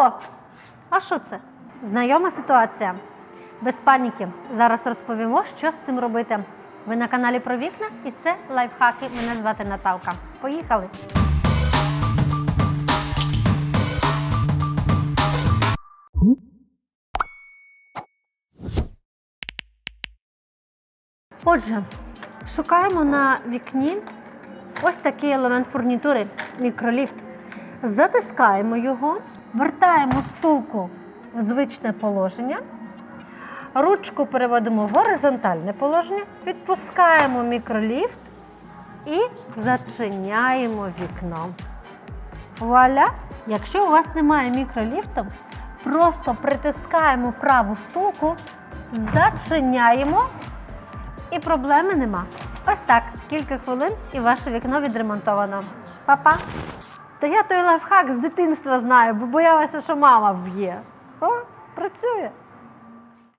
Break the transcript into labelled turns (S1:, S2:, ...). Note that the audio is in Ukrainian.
S1: О, а що це? Знайома ситуація. Без паніки. Зараз розповімо, що з цим робити. Ви на каналі про вікна і це лайфхаки. Мене звати Наталка. Поїхали! Отже, шукаємо на вікні ось такий елемент фурнітури мікроліфт. Затискаємо його, вертаємо стулку в звичне положення, ручку переводимо в горизонтальне положення, відпускаємо мікроліфт і зачиняємо вікно. Вуаля! Якщо у вас немає мікроліфту, просто притискаємо праву стулку, зачиняємо і проблеми нема. Ось так, кілька хвилин і ваше вікно відремонтовано. Па-па! Та я той лайфхак з дитинства знаю, бо боялася, що мама вб'є. О, працює.